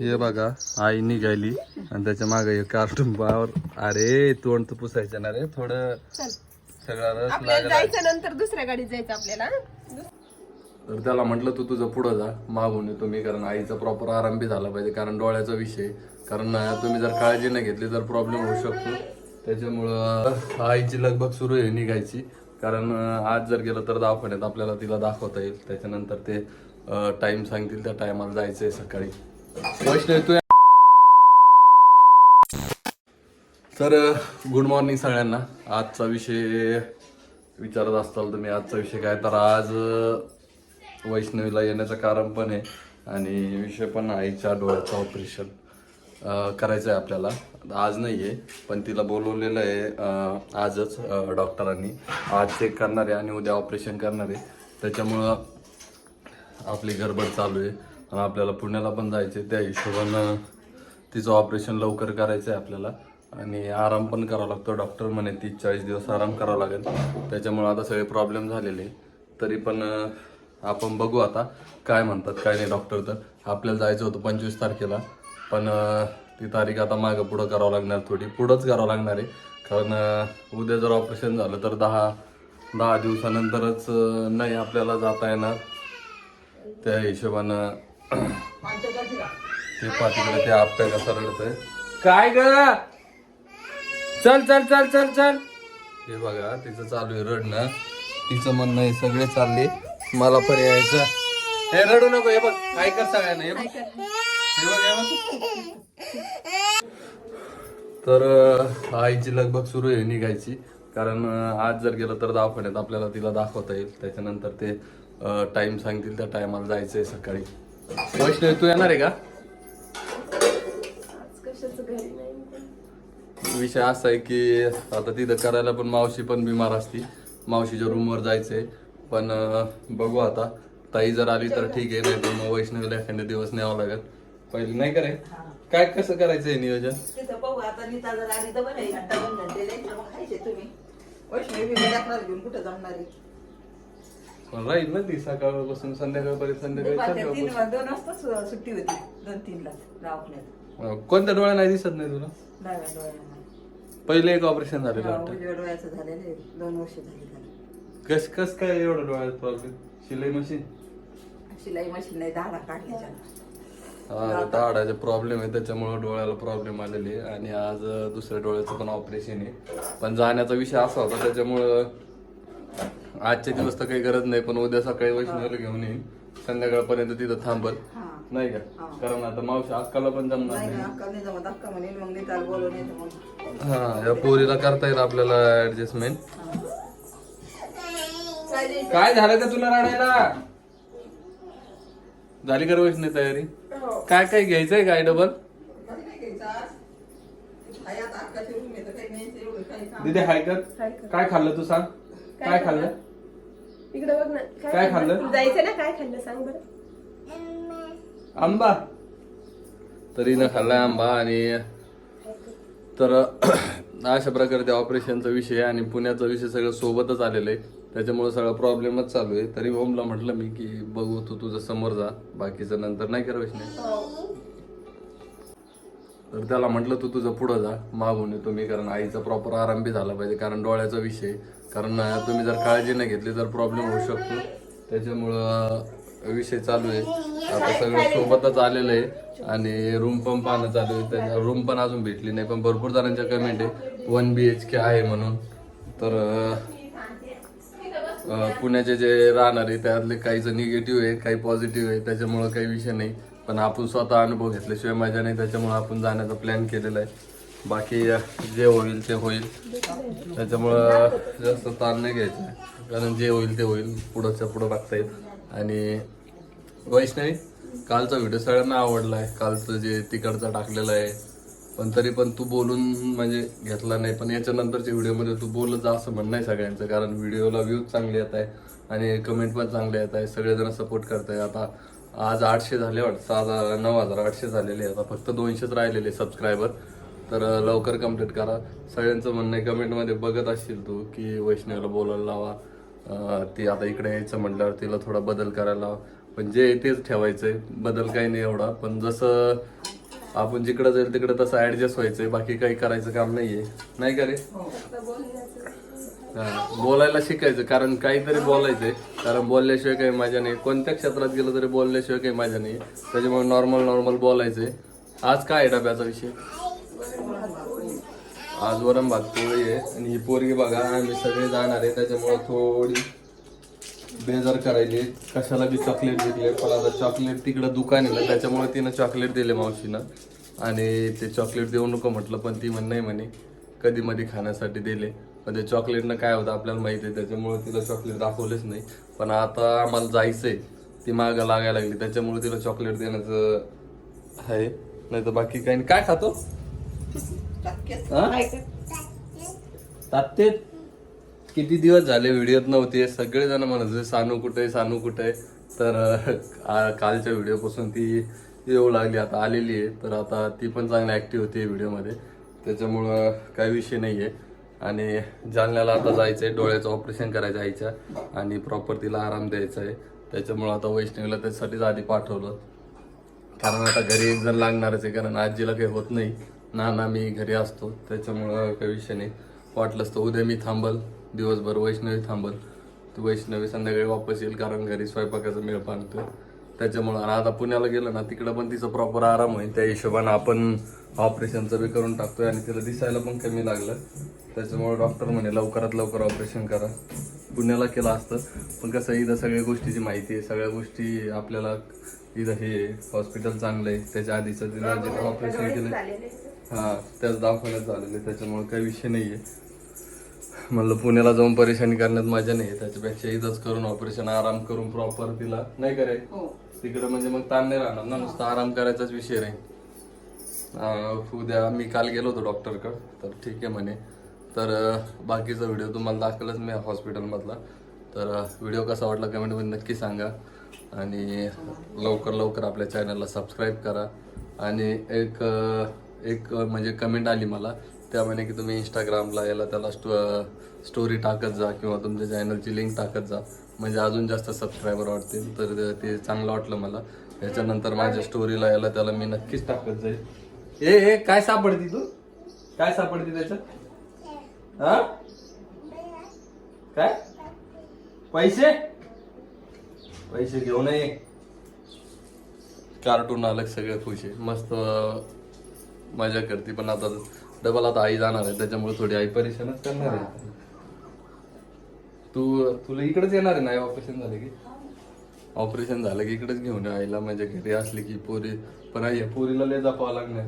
हे बघा आई निघाली आणि त्याच्यामागे एक कार्टून पावर अरे तोंड तर पुसायचं ना रे थोडं चल. सगळा रस लागला जायचं नंतर दुसऱ्या गाडीत जायचं आपल्याला. तर त्याला म्हटलं तू तुझं पुढं जा मागून येतो मी कारण आईचा प्रॉपर आराम बी झाला पाहिजे कारण डोळ्याचा विषय. कारण अं, तुम्ही जर काळजी नाही घेतली तर प्रॉब्लेम होऊ शकतो. त्याच्यामुळं अं, आईची लगबग सुरू आहे निघायची. कारण अं, आज जर गेलं तर दवाखान्यात आपल्याला तिला दाखवता येईल. त्याच्यानंतर ते टाइम सांगतील त्या टायमाला जायचंय सकाळी. वैष्णवी तू तर गुड मॉर्निंग सगळ्यांना. आजचा विषय विचारत असताल तुम्ही आजचा विषय काय? तर आज वैष्णवीला येण्याचं कारण पण आहे आणि विषय पण आईच्या डोळ्याचं ऑपरेशन करायचं आहे आपल्याला. आज नाही आहे पण तिला बोलवलेलं आहे आजच डॉक्टरांनी आज चेक करणार आहे आणि उद्या ऑपरेशन करणार आहे. त्याच्यामुळं आपली गडबड चालू आहे. आणि आपल्याला पुण्याला पण जायचं आहे त्या हिशोबानं तिचं ऑपरेशन लवकर करायचं आहे आपल्याला. आणि आराम पण करावा लागतो. डॉक्टर म्हणे तीस चाळीस दिवस आराम करावा लागेल. त्याच्यामुळे आता सगळे प्रॉब्लेम झालेले तरी पण आपण बघू आता काय म्हणतात काय नाही डॉक्टर तर. आपल्याला जायचं होतं पंचवीस तारखेला. पण ती तारीख आता मागं पुढं करावं लागणार थोडी. पुढंच करावं लागणार आहे. कारण उद्या जर ऑपरेशन झालं तर दहा दहा दिवसानंतरच नाही आपल्याला जाता येणार. त्या हिशोबानं ते पाठीकडे ते आपट्या कसा रडतंय काय ग? चल चल चल चल चल. हे बघा तिचं चालू आहे रडणं. तिचं म्हणणं आहे सगळे चालले. मला पण यायचं हे रडू नको हे बघ ऐकत सगळ्यांना हे बघ. हे बघ हे बघ. तर आईची लगबग सुरू आहे निघायची. कारण आज जर गेलं तर दवाखान्यात आपल्याला तिला दाखवता येईल. त्याच्यानंतर ते टाइम सांगतील त्या टायमाला जायचंय सकाळी. वैष्णवी तू येणार आहे का? कशाच घरी नाही विषय असा आहे की आता तिथं करायला पण मावशी पण बिमार असती. मावशीच्या रूमवर जायचंय. पण बघू आता. ताई जर आली तर ठीक आहे नाही तर मग वैष्णवीला एखाद्या दिवस न्यावं लागेल. पहिले नाही करे काय कसं करायचंय नियोजन? तिथं पाहू आता नीता जर आली तर बरं आहे. घंटा दोन घंटे जायचं मग खायचे तुम्ही. वैष्णवी बी लेकराला घेऊन कुठं जमणार आहे? पण राहील ना ती सकाळपासून संध्याकाळपर्यंत संध्याकाळी तीन. दोन वाजता सु- सुट्टी होती दोन तीनला दवाखान्यात. अं, कोणत्या डोळ्या नाही दिसत नाही तुला? डाव्या डोळ्याला. पहिले एक ऑपरेशन झालेलं हा, वाटतं. उजव्या डोळ्याचं झालेलं आहे. दोन वर्ष झाली त्याला कस कस काय एवढं डोळ्यात प्रॉब्लेम शिलाई मशीन? शिलाई मशीन नाही काढल्याच्या हा दाडाचे प्रॉब्लेम आहे त्याच्यामुळे डोळ्याला प्रॉब्लेम आलेले आहे. आणि आज अं, दुसऱ्या डोळ्याचं पण ऑपरेशन आहे. पण जाण्याचा विषय असा होता त्याच्यामुळं आजचे दिवस तर काही गरज नाही पण उद्या सकाळी वैष्णवीला घेऊन येईन. संध्याकाळपर्यंत तिथं थांबल. हा. नाही का? कारण आता मावशी अक्काला पण जमणार नाही हा या पोरीला करता येईल आपल्याला ऍडजस्टमेंट काय झालं का तुला रडायला? झाली का रोहित तयारी? काय काय घ्यायचंय काय डबल? दिदी हाय कर. हाय कर. काय खाल्लं तू सांग? काय खाल्लं? इकडे बघ ना. काय खाल्लं? जायचं ना काय खाल्लं? सांग बरं. आंबा. तरी न खाल्लाय आंबा आणि तर अशा प्रकारे त्या ऑपरेशनचा विषय आणि पुण्याचा विषय सगळं सोबतच आलेलं आहे. त्याच्यामुळे सगळं प्रॉब्लेमच चालू आहे. तरी ओमला म्हटलं मी की बघू तू तुझं समोर जा. बाकीचं नंतर नाही करावं नाही तर त्याला म्हटलं तू तुझं पुढं जा. मागून येतो मी कारण आईचा प्रॉपर आराम बी झाला पाहिजे कारण डोळ्याचा विषय कारण तुम्ही जर काळजी नाही घेतली तर प्रॉब्लेम होऊ शकतो. त्याच्यामुळं विषय चालू आहे. आता सगळं सोबतच आलेलं आहे आणि रूम पण पाहणं चालू आहे. त्याच्या रूम पण अजून भेटली नाही पण भरपूर जणांच्या कमेंट आहे. वन बी एच के आहे म्हणून. तर पुण्याचे जे राहणार आहे त्यातले काहीचं निगेटिव्ह आहे काही पॉझिटिव्ह आहे. त्याच्यामुळं काही विषय नाही. पण आपण स्वतः अनुभव घेतल्याशिवाय मजा नाही. त्याच्यामुळं आपण जाण्याचा प्लॅन केलेला आहे. बाकी जे होईल ते होईल. त्याच्यामुळं जास्त ताण नाही घ्यायचा. आहे. कारण जे होईल ते होईल. पुढंच्या पुढं टाकता येईल. आणि वैष्णवी कालचा व्हिडिओ सगळ्यांना आवडला आहे कालचं जे तिकडचा टाकलेलं आहे. पण तरी पण तू बोलून म्हणजे घेतला नाही. पण याच्यानंतरच्या व्हिडिओमध्ये तू बोलत जा असं म्हणणं आहे सगळ्यांचं. कारण व्हिडिओला व्ह्यूज चांगले येत आहे. आणि कमेंट पण चांगले येत आहे. सगळेजण सपोर्ट करताय आता आज आठशे झाले वाटतं. सहा हजार नऊ हजार आठशे झालेले आता फक्त दोनशेच राहिलेले सबस्क्रायबर तर लवकर कंप्लीट करा. सगळ्यांचं म्हणणं आहे कमेंटमध्ये बघत असशील तू की वैष्णवीला बोलायला लावा. ती आता इकडे यायचं म्हटल्यावर तिला थोडा बदल करायला लावा. पण जे आहे तेच ठेवायचंय. बदल काही नाही एवढा. पण जसं आपण जिकडं जाईल तिकडं तसं ऍडजस्ट आहे बाकी काही करायचं काम नाहीये. नाही का रे? बोलायला शिकायचं. कारण काहीतरी बोलायचंय. कारण बोलल्याशिवाय काही मजा नाही. कोणत्या क्षेत्रात गेलं तरी बोलल्याशिवाय काही मजा नाही. त्याच्यामुळे नॉर्मल नॉर्मल बोलायचंय. आज काय आहे डब्याचा विषय? आज वरम पोळी आहे आणि ही पोरगी बघा आम्ही सगळे जाणार आहे. त्याच्यामुळे थोडी बेजार करायची कशाला बी चॉकलेट दिले पण आता चॉकलेट तिकडं दुकान आहे ना त्याच्यामुळे तिनं चॉकलेट दिले मावशीनं. आणि ते चॉकलेट देऊ नको म्हटलं पण ती म्हण नाही म्हणे कधी मध्ये खाण्यासाठी दिले. पण ते चॉकलेटनं काय होतं आपल्याला माहिती आहे त्याच्यामुळे तिला चॉकलेट दाखवलेच नाही. पण आता आम्हाला जायचंय. ती मागं लागायला लागली. त्याच्यामुळे तिला चॉकलेट देण्याचं आहे. नाही तर बाकी काही नाही. काय खातो? तात्ते किती दिवस झाले व्हिडिओत नव्हते? सगळेजण म्हणत होते सानू कुठे सानू कुठे आहे? तर आ- कालच्या व्हिडिओपासून ती येऊ लागली आता आलेली आहे. तर आता ती पण चांगली ऍक्टिव्ह होती व्हिडिओमध्ये. त्याच्यामुळं काही विषय नाही आहे आणि जालन्याला आता जायचं आहे डोळ्याचं ऑपरेशन करायचं आहे आईच्या. आणि प्रॉपर तिला आराम द्यायचा आहे. त्याच्यामुळं आता वैष्णवीला त्याच्यासाठीच आधी पाठवलं. कारण आता घरी एक जण लागणारच आहे कारण आजीला काही होत नाही. ना ना मी घरी असतो त्याच्यामुळं काही विषय नाही. वाटलंच तर उद्या मी थांबल दिवसभर वैष्णवी थांबल. ती वैष्णवी संध्याकाळी वापस येईल कारण घरी स्वयंपाकाचा मेळ पाणतो त्याच्यामुळं आणि आता पुण्याला गेलं ना तिकडं पण तिचा प्रॉपर आराम होईल. त्या हिशोबानं आपण ऑपरेशनचं बी करून टाकतोय आणि तिला दिसायला पण कमी लागलं. त्याच्यामुळे डॉक्टर म्हणे लवकरात लवकर ऑपरेशन करा. पुण्याला केलं असतं. पण कसं आहे, इथं सगळ्या गोष्टीची माहिती आहे. सगळ्या गोष्टी आपल्याला इथं हे हॉस्पिटल चांगलं आहे. त्याच्या आधीचं तिला जिथं ऑपरेशन केलं. हा त्याच दवाखान्यात झालेलं आहे. त्याच्यामुळे काही विषय नाही आहे. म्हणलं पुण्याला जाऊन परेशानी करण्यात मजा नाही आहे. त्याच्यापेक्षा इथंच करून ऑपरेशन आराम करून प्रॉपर तिला नाही करे हो. तिकडं म्हणजे मग ताण नाही राहणार ना नुसतं आराम करायचाच विषय राहील अं, उद्या मी काल गेलो होतो डॉक्टरकडं तर ठीक आहे म्हणे. तर बाकीचा व्हिडिओ तुम्हाला दाखवलाच मी हॉस्पिटलमधला. तर व्हिडिओ कसा वाटला कमेंटमध्ये नक्की सांगा. आणि लवकर लवकर आपल्या चॅनलला सबस्क्राईब करा. आणि एक एक म्हणजे कमेंट आली मला. त्यामध्ये की तुम्ही इंस्टाग्रामला याला त्याला स्टो स्टोरी टाकत जा किंवा तुमच्या चॅनलची लिंक टाकत जा. म्हणजे अजून जास्त सबस्क्रायबर वाटतील तर ते चांगलं वाटलं मला. त्याच्यानंतर माझ्या स्टोरीला याला त्याला मी नक्कीच टाकत जाईल. ए ए काय सापडती तू? काय सापडती त्याच्यात? हा? काय? पैसे? पैसे घेऊन ये. कार्टून आलं सगळं खुश आहे. मस्त मजा करते. पण आता डबल आता आई जाणार आहे त्याच्यामुळे थोडी आई परेशानच करणार आहे. तू तुला इकडेच येणार आहे ना? ऑपरेशन झालं की? ऑपरेशन झालं की इकडेच घेऊन ये. आईला म्हणजे घरी असली की पोरी पण आई पोरीला लय जपावं लागणार.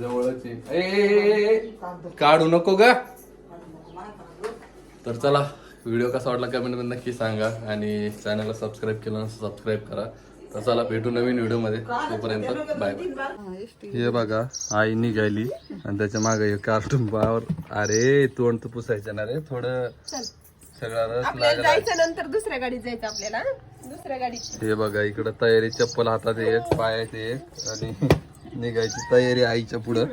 जवळच काढू नको ग. तर चला व्हिडिओ कसा वाटला कमेंटमध्ये नक्की सांगा आणि चॅनलला सबस्क्राईब केलं सबस्क्राईब करा. तर चला भेटू नवीन व्हिडिओमध्ये. तोपर्यंत बाय हे बघा आई निघाली आणि त्याच्यामागे हे कार्टून पावर. अरे तोंड तर पुसायचं ना रे थोडं चल. सगळा रस आपल्याला लागला जायचं नंतर दुसऱ्या गाडीत जायचं आपल्याला हं? दुसऱ्या गाडीत. हे बघा इकडं तयारी चप्पल हातात एक पायात एक आणि निघायची तयारी आईच्या पुढं.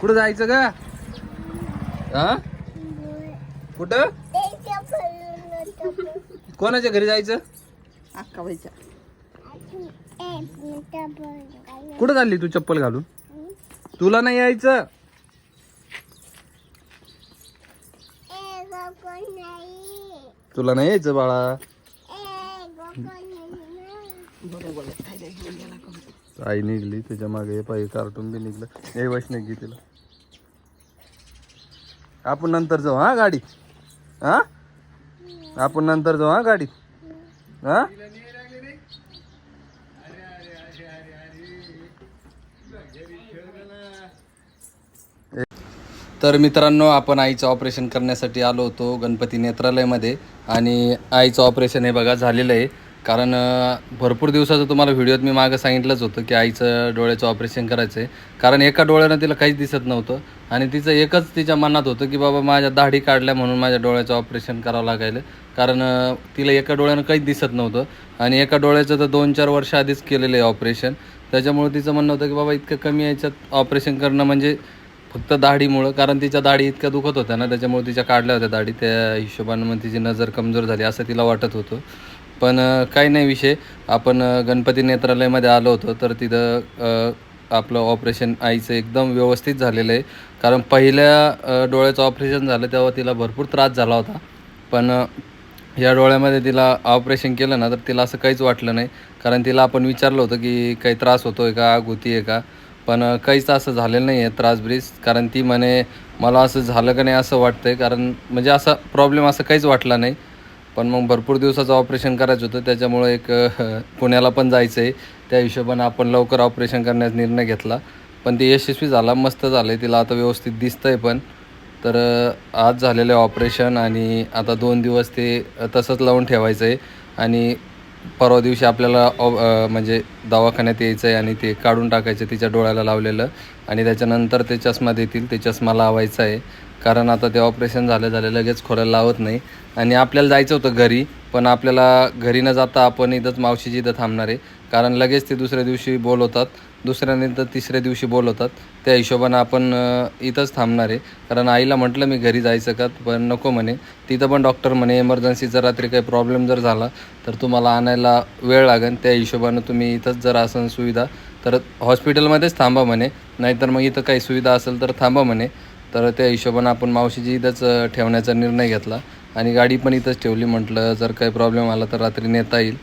कुठं जायचं का हा? कुठं? कोणाच्या घरी जायचं? अक्का कुठं चालली तू चप्पल घालून? तुला नाही यायचं? तुला नाही यायचं बाळा? आई निघली त्याच्यामागे पाहिजे कार्टून बी निघलं. हे वैष्णव तिला आपण नंतर जाऊ हा गाडी? हा? आपण नंतर जाऊ हा गाडी हा? तर मित्रांनो आपण आईचं ऑपरेशन करण्यासाठी आलो होतो गणपती नेत्रालयमध्ये आणि आईचं ऑपरेशन हे बघा झालेलं आहे. कारण भरपूर दिवसाचं तुम्हाला व्हिडिओत मी मागं सांगितलंच होतं की आईचं डोळ्याचं ऑपरेशन करायचं आहे कारण एका डोळ्यानं तिला काहीच दिसत नव्हतं. आणि तिचं एकच तिच्या मनात होतं की बाबा माझ्या दाढी काढल्या म्हणून माझ्या डोळ्याचं ऑपरेशन करावं लागायलं. कारण तिला एका डोळ्यानं काहीच दिसत नव्हतं. आणि एका डोळ्याचं तर दोन चार वर्ष आधीच केलेलं आहे ऑपरेशन. त्याच्यामुळे तिचं म्हणणं होतं की बाबा इतकं कमी याच्यात ऑपरेशन करणं म्हणजे फक्त दाढीमुळं कारण तिच्या दाढी इतक्या दुखत होत्या ना त्याच्यामुळे तिच्या काढल्या होत्या दाढी. त्या हिशोबानं मग तिची नजर कमजोर झाली असं तिला वाटत होतं. पण काही नाही विषय. आपण गणपती नेत्रालयामध्ये आलो होतो तर तिथं आपलं ऑपरेशन आईचं एकदम व्यवस्थित झालेलं आहे. कारण पहिल्या डोळ्याचं ऑपरेशन झालं तेव्हा तिला भरपूर त्रास झाला होता. पण या डोळ्यामध्ये तिला ऑपरेशन केलं ना तर तिला असं काहीच वाटलं नाही. कारण तिला आपण विचारलं होतं की काही त्रास होतो आहे का आग होती आहे का? पण काहीच असं झालेलं नाही आहे त्रास ब्रीस. कारण ती म्हणे मला असं झालं का नाही असं वाटतं आहे कारण म्हणजे असा प्रॉब्लेम असं काहीच वाटला नाही. पण मग भरपूर दिवसाचं ऑपरेशन करायचं होतं. त्याच्यामुळं एक पुण्याला पण जायचं आहे त्या हिशोबानं आपण लवकर ऑपरेशन करण्याचा निर्णय घेतला. पण ते यशस्वी झाला मस्त झालं आहे तिला आता व्यवस्थित दिसतं आहे पण. तर आज झालेलं आहे ऑपरेशन आणि आता दोन दिवस ते तसंच लावून ठेवायचं आहे आणि परवा दिवशी आपल्याला ऑ- म्हणजे दवाखान्यात यायचं आहे आणि ते काढून टाकायचं तिच्या डोळ्याला लावलेलं. आणि त्याच्यानंतर ते चष्मा देतील ते चष्मा लावायचा आहे. कारण आता ते ऑपरेशन झालं झालं लगेच खोलायला लावत नाही. आणि आपल्याला जायचं होतं घरी पण आपल्याला घरी न जाता आपण इथंच मावशीची इथं थांबणार आहे. कारण लगेच ते दुसऱ्या दिवशी बोलवतात. दुसऱ्यानंतर तिसऱ्या दिवशी बोलवतात. त्या हिशोबानं आपण इथंच थांबणार आहे. कारण आईला म्हटलं मी घरी जायचं का पण नको म्हणे. तिथं पण डॉक्टर म्हणे इमर्जन्सीचा रात्री काही प्रॉब्लेम जर झाला तर तुम्हाला आणायला वेळ लागेल त्या हिशोबानं तुम्ही इथंच जर असन सुविधा तर हॉस्पिटलमध्येच थांबा म्हणे. नाहीतर मग इथं काही सुविधा असेल तर थांबा म्हणे. तर त्या हिशोबानं आपण मावशीची इथंच ठेवण्याचा निर्णय घेतला. आणि गाडी पण इथंच ठेवली म्हटलं जर काही प्रॉब्लेम आला तर रात्री नेता येईल.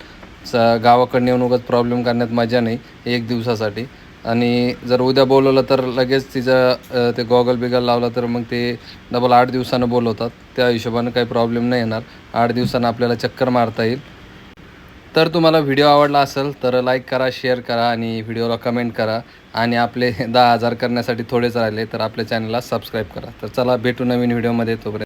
स गावाकडनं येऊन उगाच प्रॉब्लेम करण्यात मजा नाही एक दिवसासाठी. आणि जर उद्या बोलवलं तर लगेच तिचं ते गॉगल बिगल लावला तर मग ते डबल आठ दिवसानं बोलवतात. त्या हिशोबानं काही प्रॉब्लेम नाही येणार. आठ दिवसानं आपल्याला चक्कर मारता येईल. तर तुम्हाला व्हिडिओ आवडला असेल तर लाईक करा शेअर करा आणि व्हिडिओला कमेंट करा. आणि आपले दहा हजार करण्यासाठी थोडेच राहिले तर आपल्या चॅनलला सबस्क्राईब करा. तर चला भेटू नवीन व्हिडिओमध्ये तोपर्यंत.